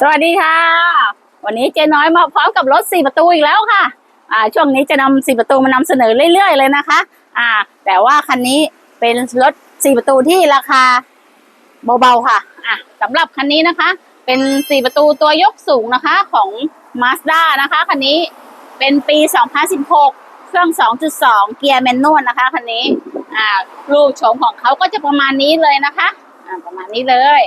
สวัสดีค่ะ วันนี้เจ๊น้อยมาพร้อมกับรถสี่ประตูอีกแล้วค่ะ อ่า ช่วงนี้จะนำสี่ประตูมานำเสนอเรื่อย ๆ เลยนะคะ อ่า แต่ว่าคันนี้เป็นรถสี่ประตูที่ราคาเบาๆค่ะ อะสำหรับคันนี้นะคะ เป็นสี่ประตูตัวยกสูงนะคะของ Mazda นะคะคันนี้เป็นปี 2016 เครื่อง 2.2 เกียร์แมนนวลนะคะคันนี้ อ่ารูปโฉมของเขาก็จะประมาณนี้เลยนะคะ อ่าประมาณนี้เลย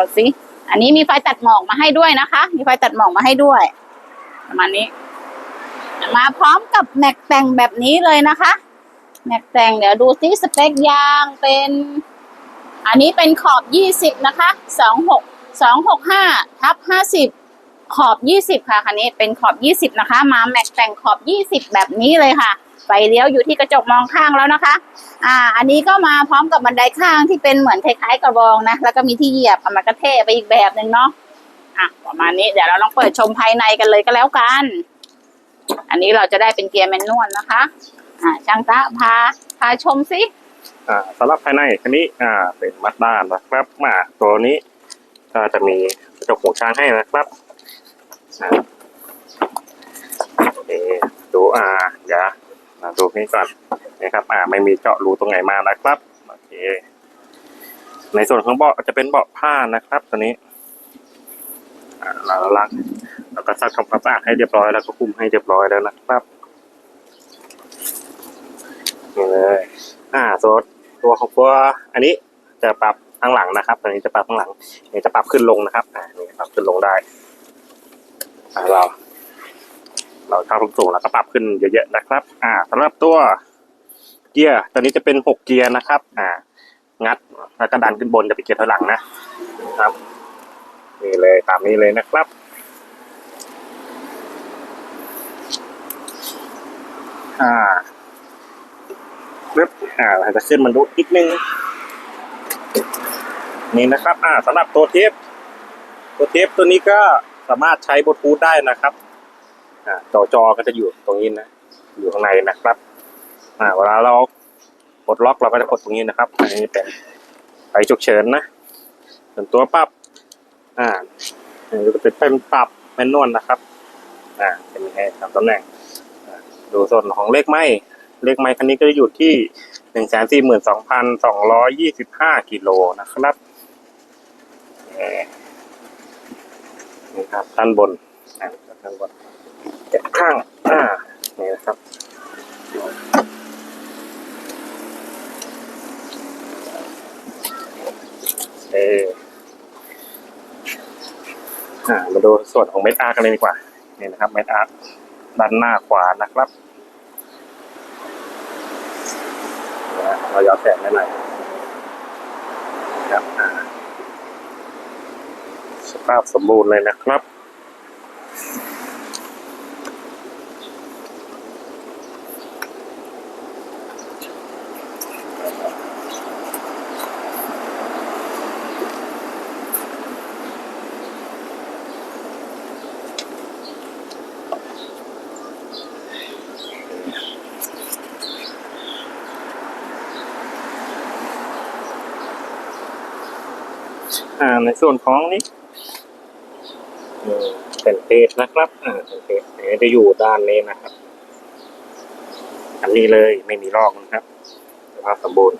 ดูสิอันนี้มีไฟตัดหมอกมาให้ด้วยนะคะ มีไฟตัดหมอกมาให้ด้วยประมาณนี้ มาพร้อมกับแม็กแต่งแบบนี้เลยนะคะแม็กแต่งเดี๋ยวดูซิสเปคยางเป็น อันนี้เป็นขอบยี่สิบนะคะสองหกสองหกห้าทับห้าสิบขอบยี่สิบค่ะคันนี้เป็นขอบยี่สิบนะคะ มาแม็กแต่งขอบยี่สิบแบบนี้เลยค่ะ ไฟเลี้ยวอยู่ที่กระจกมองข้างแล้วนะคะ อ่า อันนี้ก็มาพร้อมกับบันไดข้างที่เป็นเหมือนคล้ายๆกระบองนะ แล้วก็มีที่เหยียบเอามากระเทไปอีกแบบหนึ่งเนาะ อะ ประมาณนี้ เดี๋ยวเราลองเปิดชมภายในกันเลยก็แล้วกัน อันนี้เราจะได้เป็นเกียร์แมนนวลนะคะ อ่า ช่างตะพา พาชมสิ อ่าสำหรับภายในคันนี้ อ่า เป็นมัดด้านนะครับมาตัวนี้ก็จะมีกระจกหูช้างให้นะครับอ่าดูอ่าอย่า ดูนี่ก่อนนะครับ อ่า ไม่มีเจาะรูตรงไหนมานะครับ โอเค ในส่วนของเบาะจะเป็นเบาะผ้านะครับ ตัวนี้อ่าเราล้างแล้วก็ซักทำความสะอาดให้เรียบร้อยแล้วก็คุมให้เรียบร้อยแล้วนะครับนี่เลยอ่าส่วนตัวของตัวอันนี้จะปรับข้างหลังนะครับอันนี้จะปรับข้างหลังนนี้จะปรับขึ้นลงนะครับ อ่านี่ปรับขึ้นลงได้อ่าเรา เราชอบความสูงแล้วก็ปรับขึ้นเยอะๆนะครับ อ่าสำหรับตัวเกียร์ตัวนี้จะเป็นหกเกียร์นะครับ อ่า งัดแล้วก็ดันขึ้นบนจะเป็นเกียร์ถอยหลังนะครับนี่เลยตามนี้เลยนะครับอ่าปึ๊บอ่าเราจะขึ้นมันดูนิดนึงนี่นะครับ อ่าสำหรับตัวเทปตัวเทปตัวนี้ก็สามารถใช้บลูทูธได้นะครับ จอจอก็จะอยู่ตรงนี้นะ อยู่ข้างในนะครับ อ่าเวลาเราปลดล็อกเราก็จะกดตรงนี้นะครับ อันนี้เป็นไฟฉุกเฉินนะส่วนตัวปรับ อ่าอันนี้ก็เป็นเป็นปรับแมนนวลนะครับ อ่าเป็นให้ตามตำแหน่ง ดูส่วนของเลขไม้เลขไม้คันนี้ก็จะอยู่ที่หนึ่งแสนสี่หมื่นสองพันสองร้อยยี่สิบห้ากิโลนะครับนี่ครับด้านบนด้านบน เจ็ดข้าง อ่า นี่นะครับ เอออ่า มาดูส่วนของเม็ดอาร์กันเลยดีกว่า นี่นะครับเม็ดอาร์ด้านหน้าขวานะครับนะเราย้อนแสงได้หน่อยครับสภาพสมบูรณ์เลยนะครับ อ่าในส่วนของนี้อืมเป็นเพจนะครับ อ่าเป็นเพจอันจะอยู่ด้านนี้นะครับ อันนี้เลยไม่มีลอกนะครับสภาพสมบูรณ์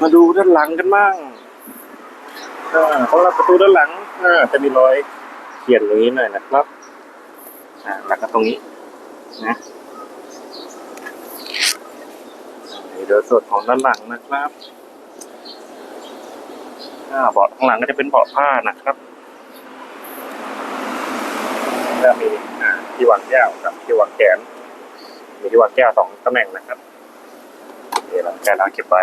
มาดูด้านหลังกันบ้างอ่าสำหรับประตูด้านหลังอ่าจะมีรอยเขียนตรงนี้หน่อยนะครับ อ่าแล้วก็ตรงนี้ นะนี่โดยส่วนของด้านหลังนะครับ เบาะข้างหลังก็จะเป็นเบาะผ้านะครับก็มีที่วางแก้วกับที่วางแขน มีที่วางแก้วสองตำแหน่งนะครับเดี๋ยวเราแก้เราเก็บไว้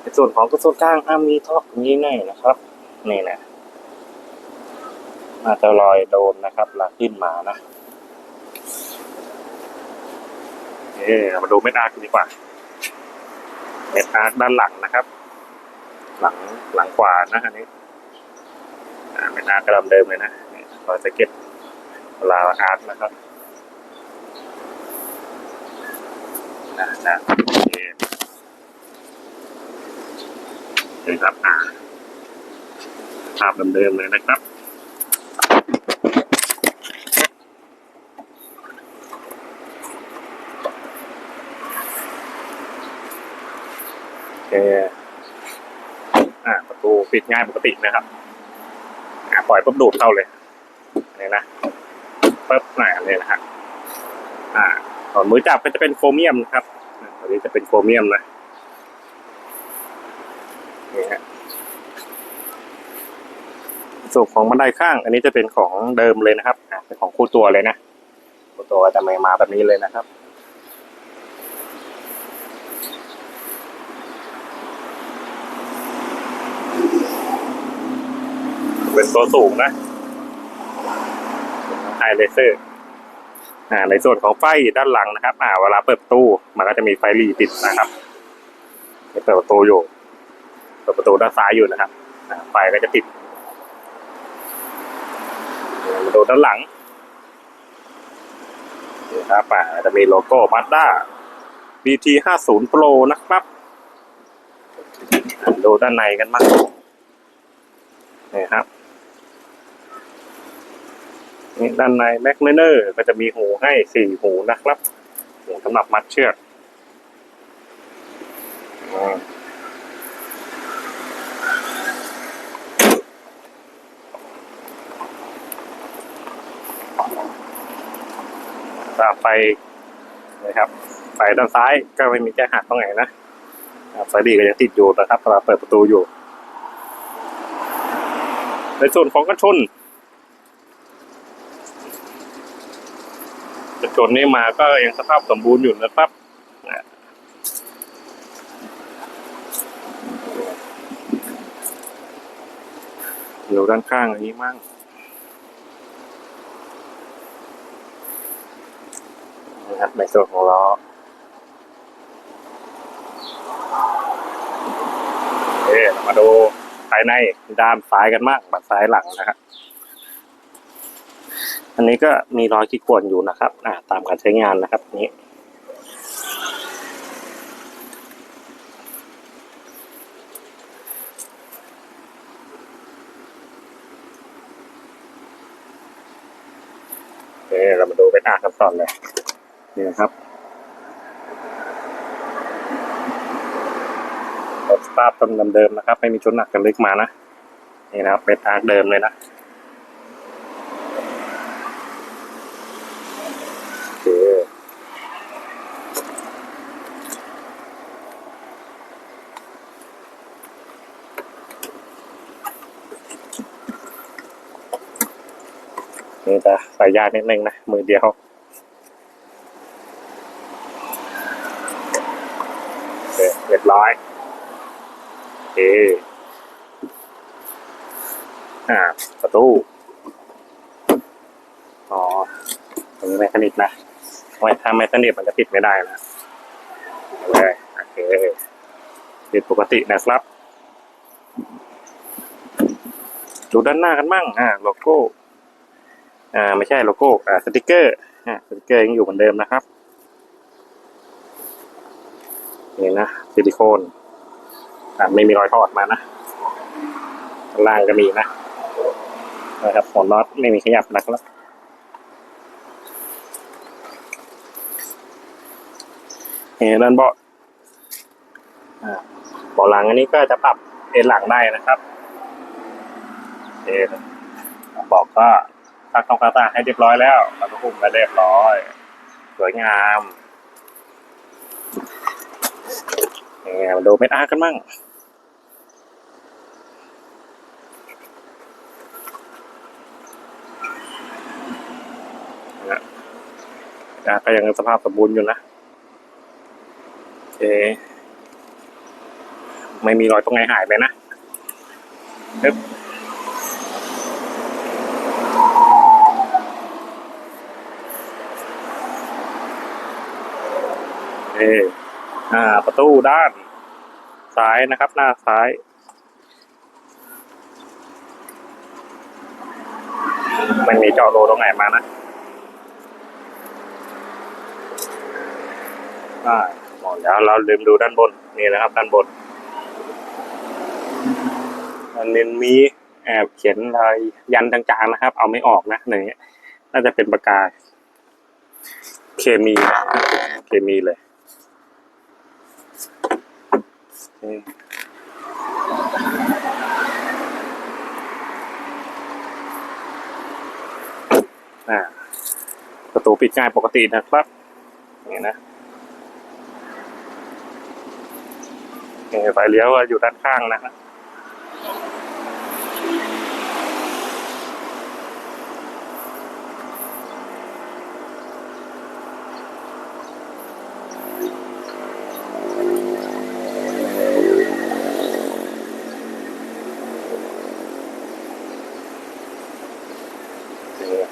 ในส่วนของกระสุนกลางห้ามมีท่อตรงนี้แน่นะครับ นี่นะน่าจะลอยโดนนะครับลาขึ้นมานะเอ๊มาดูเม็ดอาร์กดีกว่าเม็ดอาร์กด้านหลังนะครับ หลังหลังขวานะอันนี้อ่เป็นอาร์ตกระดำเดิมเลยนะนี่รอยสเก็ตเวลาอาร์ตนะครับนะนะโอเคนะครับอ่าภาพเดิมเลยนะครับ โอเคอ่า ปิดง่ายปกตินะครับปล่อยปุ๊บดูดเข้าเลยนี่นะปุ๊บหน่อยเลยนะฮะอ่าส่วนมือจับก็จะเป็นโครเมียมนะครับตัวนี้จะเป็นโครเมียมนะนี่ฮะส่วนของบันไดข้าง อันนี้จะเป็นของเดิมเลยนะครับเป็นของคู่ตัวเลยนะคู่ตัวจะไม่มาแบบนี้เลยนะครับ เป็นตัวสูงนะไฮเลเซอร์อ่าในส่วนของไฟด้านหลังนะครับ อ่า เวลาเปิดประตูมันก็จะมีไฟหลีติดนะครับเปิดประตูอยู่เปิดประตูด้านซ้ายอยู่นะครับไฟก็จะติดมาดูด้านหลังนี่ครับอ่าจะมีโลโก้ Mazda BT 50 Pro นะครับดูด้านในกันบ้างนี่ครับ นี่ด้านในแม็กเนอร์ก็จะมีหูให้สี่หูนะครับหูสำหรับมัดเชือกตาไปนะครับไปด้านซ้ายก็ไม่มีแก้หักตรงไหนนะอ่าไฟดีก็ยังติดอยู่นะครับเวลาเปิดประตูอยู่ ในส่วนของกันชน กันชนนี่มาก็ยังสภาพสมบูรณ์อยู่นะครับนะดูด้านข้างอันนี้มั่งนะครับในส่วนของล้อโอเคเรามาดูภายในด้านซ้ายกันมากบัดซ้ายหลังนะครับ อันนี้ก็มีรอยขีดข่วนอยู่นะครับอ่าตามการใช้งานนะครับนี้โอเคเรามาดูเป็นอากันตอนเลยนี่นะครับรถสตาร์ทต้นเดิมๆนะครับ ไม่มีชุดหนักกันลึกมานะ นี่นะครับเป็นอาร์เดิมเลยนะ จะใส่ยากนิดนึงนะ มือเดียวเคเรียบร้อยโออ่า ประตู อ๋อ ตรงนี้แมคานิกนะไว้ถ้าแมคานิกมันจะปิดไม่ได้นะเอาเลยโอเคปิดปกตินะครับ ดูด้านหน้ากันมั่ง อ่า โลโก้ อ่าไม่ใช่โลโก้อ่าสติกเกอร์อ่าสติกเกอร์ยังอยู่เหมือนเดิมนะครับนี่นะซิลิโคนอ่าไม่มีรอยทอดมานะล่างก็มีนะนะครับหัวน็อตไม่มีขยับนะครับเออด้านเบาะอ่าเบาะหลังอันนี้ก็จะปรับเอนหลังได้นะครับเออเบอกก็ ตักทำความสะอาดให้เรียบร้อยแล้วแล้วก็หุ้มไปเรียบร้อย สวยงามเออมาดูเม็ดอาร์กันมั่งนะอะก็ยังสภาพสมบูรณ์อยู่นะโอเคไม่มีรอยตรงไหนหายไปนะปึ๊บ อเคอ่า ประตูด้านซ้ายนะครับ หน้าซ้าย มันมีเจาะโลตรงไหนมานะอ่าหมดแล้วเราลืมดูด้านบน นี่นะครับ ด้านบนมันมีแอบเขียนรอยยันจางๆนะครับ เอาไม่ออกนะหนึ่งน่าจะเป็นปากกาเคมีเคมีเลยโอ เคอ่าประตูปิดง่ายปกตินะครับ นี่นะไฟเลี้ยวอยู่ด้านข้างนะฮะ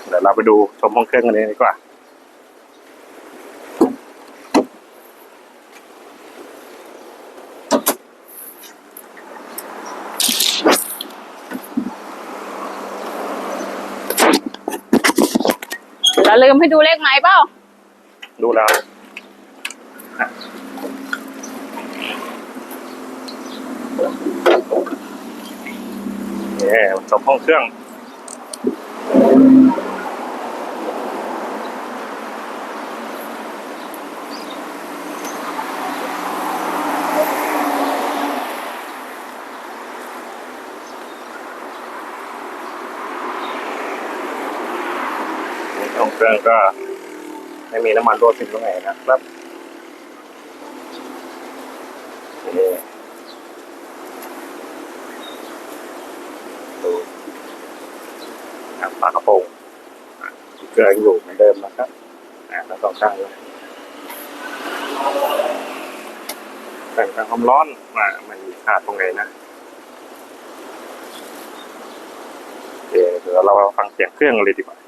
เดี๋ยวเราไปดูชมห้องเครื่องกันเลยดีกว่าอย่าลืมให้ดูเลขไม้เปล่า ดูแล้วอะเนี่ยจบห้องเครื่อง ห้องเค รื่องก็ไม่มีน้ำมันรั่วซึมตรงไหนนะครับดูครับฝากระโปรงอะเกลืองอยู่เหมือนเดิมนะครับแล้วสองข้างเลยแต่งทางความร้อนมามันขาดตรงไหนนะเดี๋ยวเราฟังเสียงเครื่องเลยดีกว่า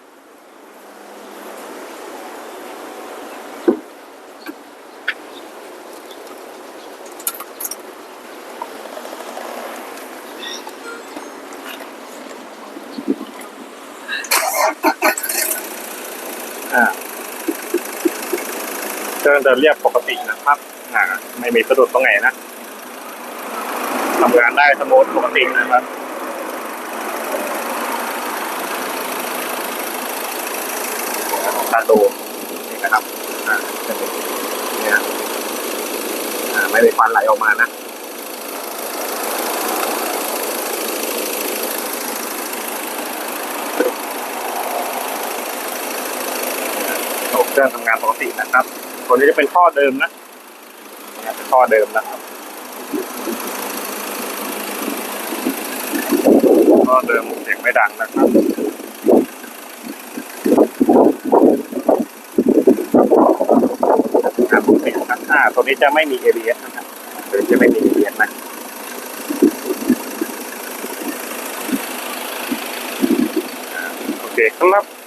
อ่าเครื่องเดินเรียบปกตินะครับอ่าไม่มีสะดุดตรงไหนนะทำงานได้สมูทปกตินะครับตาดูนี่นะครับอ่าจะมีเนี่ยไม่มีควันไหลออกมานะ ระบบ เครื่องทำงานปกตินะครับ ตัวนี้จะเป็นท่อเดิมนะเนี่เป็นท่อเดิมนะครับท่อเดิมเสียงไม่ดังนะครับอ่าปกตินะครับอ่าตัวนี้จะไม่มี ABS นะครับตัวนี้จะไม่มี ABS นะอ่าโอเคครับ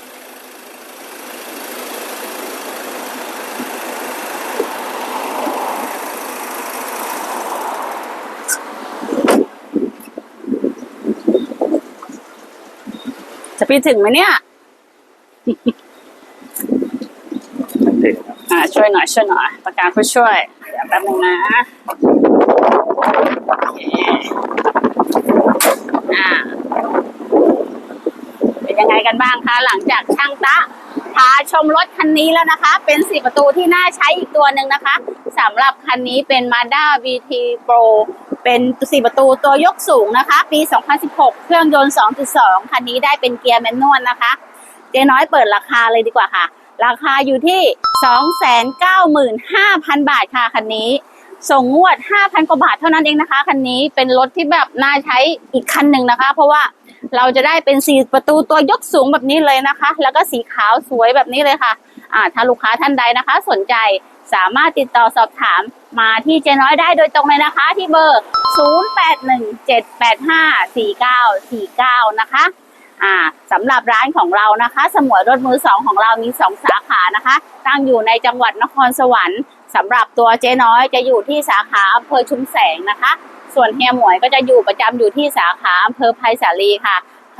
จะพี่ถึงไหมเนี่ยอ่าช่วยหน่อยช่วยหน่อยประการผู้ช่วยเดี๋ยวแป๊บนึงนะเคอ่าเป็นยังไงกันบ้างคะ หลังจากช่างตะพาชมรถคันนี้แล้วนะคะ เป็นสี่ประตูที่น่าใช้อีกตัวหนึ่งนะคะสำหรับคันนี้เป็น Mazda VT Pro เป็นสี่ประตูตัวยกสูงนะคะ ปี 2016 เครื่องยนต์ 2.2 คันนี้ได้เป็นเกียร์แมนนวลนะคะ เจ๊น้อยเปิดราคาเลยดีกว่าค่ะ ราคาอยู่ที่ 295,000 บาทค่ะคันนี้ ส่งงวด 5,000 กว่าบาทเท่านั้นเองนะคะ คันนี้เป็นรถที่แบบน่าใช้อีกคันหนึ่งนะคะ เพราะว่าเราจะได้เป็นสีประตูตัวยกสูงแบบนี้เลยนะคะ แล้วก็สีขาวสวยแบบนี้เลยค่ะอ่าถ้าลูกค้าท่านใดนะคะ สนใจสามารถติดต่อสอบถาม มาที่เจ๊น้อยได้โดยตรงเลยนะคะที่เบอร์ 0817854949 นะคะอ่าสำหรับร้านของเรานะคะ สมวยรถมือสองของเรามีสองสาขานะคะ ตั้งอยู่ในจังหวัดนครสวรรค์สำหรับตัวเจ๊น้อยจะอยู่ที่สาขาอำเภอชุมแสงนะคะ ส่วนเฮียหมวยก็จะอยู่ประจำอยู่ที่สาขาอำเภอไผ่สาลีค่ะ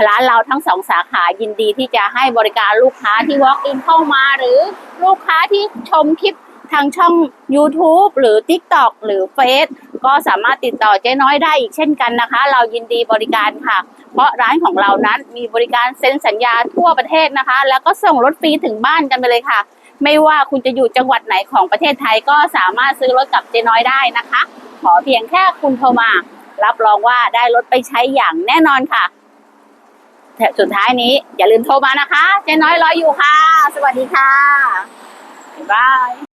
ร้านเราทั้งสองสาขายินดีที่จะให้บริการลูกค้าที่ walk in เข้ามา หรือลูกค้าที่ชมคลิป ทางช่อง YouTube หรือ TikTok หรือเฟซก็สามารถติดต่อเจ๊น้อยได้อีกเช่นกันนะคะ เรายินดีบริการค่ะ เพราะร้านของเรานั้นมีบริการเซ็นสัญญาทั่วประเทศนะคะ แล้วก็ส่งรถฟรีถึงบ้านกันไปเลยค่ะ ไม่ว่าคุณจะอยู่จังหวัดไหนของประเทศไทยก็สามารถซื้อรถกับเจ๊น้อยได้นะคะ ขอเพียงแค่คุณโทรมา รับรองว่าได้รถไปใช้อย่างแน่นอนค่ะแต่สุดท้ายนี้อย่าลืมโทรมานะคะ เจ๊น้อยรออยู่ค่ะ สวัสดีค่ะบ๊ายบาย